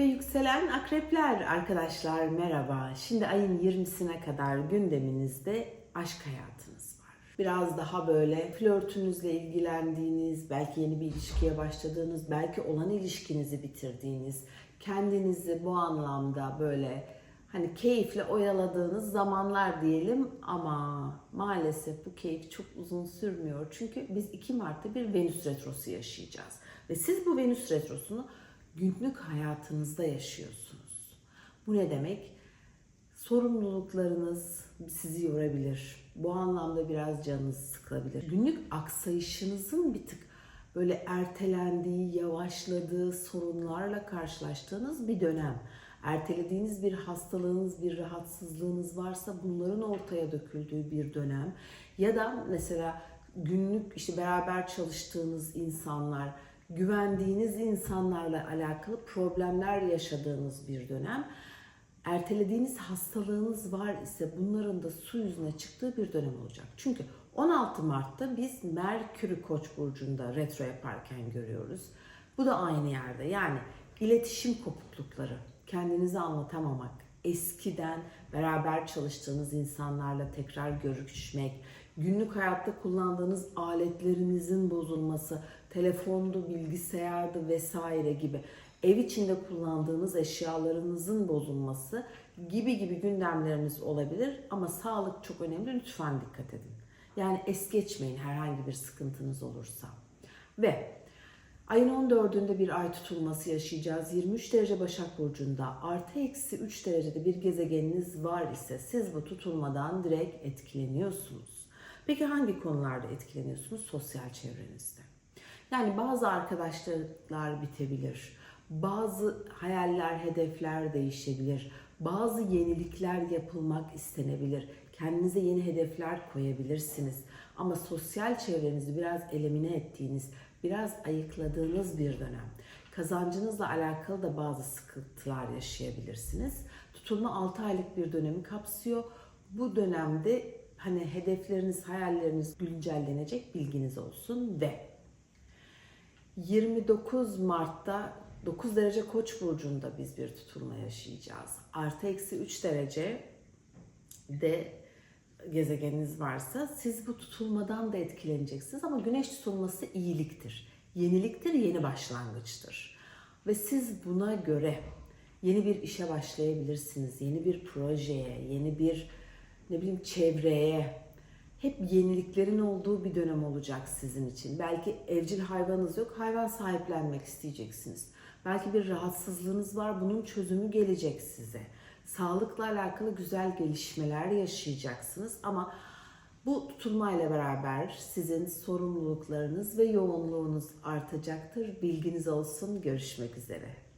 ve yükselen akrepler arkadaşlar merhaba. Şimdi ayın 20'sine kadar gündeminizde aşk hayatınız var. Biraz daha böyle flörtünüzle ilgilendiğiniz, belki yeni bir ilişkiye başladığınız, belki olan ilişkinizi bitirdiğiniz, kendinizi bu anlamda böyle hani keyifle oyaladığınız zamanlar diyelim ama maalesef bu keyif çok uzun sürmüyor. Çünkü biz 2 Mart'ta bir Venüs retrosu yaşayacağız. Ve siz bu Venüs retrosunu günlük hayatınızda yaşıyorsunuz. Bu ne demek? Sorumluluklarınız sizi yorabilir. Bu anlamda biraz canınız sıkılabilir. Günlük aksayışınızın bir tık böyle ertelendiği, yavaşladığı sorunlarla karşılaştığınız bir dönem. Ertelediğiniz bir hastalığınız, bir rahatsızlığınız varsa bunların ortaya döküldüğü bir dönem. Ya da mesela günlük işte beraber çalıştığınız insanlar, güvendiğiniz insanlarla alakalı problemler yaşadığınız bir dönem. Ertelediğiniz hastalığınız var ise bunların da su yüzüne çıktığı bir dönem olacak. Çünkü 16 Mart'ta biz Merkür'ü Koç burcunda retro yaparken görüyoruz. Bu da aynı yerde. Yani iletişim kopuklukları, kendinizi anlatamamak, eskiden beraber çalıştığınız insanlarla tekrar görüşmek, günlük hayatta kullandığınız aletlerinizin bozulması, telefondu, bilgisayardı vesaire gibi ev içinde kullandığınız eşyalarınızın bozulması gibi gibi gündemleriniz olabilir ama sağlık çok önemli lütfen dikkat edin. Yani es geçmeyin herhangi bir sıkıntınız olursa. Ve ayın 14'ünde bir ay tutulması yaşayacağız. 23 derece Başak Burcu'nda artı eksi 3 derecede bir gezegeniniz var ise siz bu tutulmadan direkt etkileniyorsunuz. Peki hangi konularda etkileniyorsunuz? Sosyal çevrenizde. Yani bazı arkadaşlıklar bitebilir. Bazı hayaller, hedefler değişebilir. Bazı yenilikler yapılmak istenebilir. Kendinize yeni hedefler koyabilirsiniz. Ama sosyal çevrenizi biraz elimine ettiğiniz, biraz ayıkladığınız bir dönem. Kazancınızla alakalı da bazı sıkıntılar yaşayabilirsiniz. Tutulma 6 aylık bir dönemi kapsıyor. Bu dönemde hani hedefleriniz, hayalleriniz güncellenecek bilginiz olsun ve 29 Mart'ta 9 derece Koç burcunda biz bir tutulma yaşayacağız. Artı eksi 3 derece de gezegeniniz varsa siz bu tutulmadan da etkileneceksiniz ama güneş tutulması iyiliktir. Yeniliktir, yeni başlangıçtır. Ve siz buna göre yeni bir işe başlayabilirsiniz. Yeni bir projeye, yeni bir ne bileyim çevreye, hep yeniliklerin olduğu bir dönem olacak sizin için. Belki evcil hayvanınız yok, hayvan sahiplenmek isteyeceksiniz. Belki bir rahatsızlığınız var, bunun çözümü gelecek size. Sağlıkla alakalı güzel gelişmeler yaşayacaksınız ama bu tutulmayla beraber sizin sorumluluklarınız ve yoğunluğunuz artacaktır. Bilginiz olsun. Görüşmek üzere.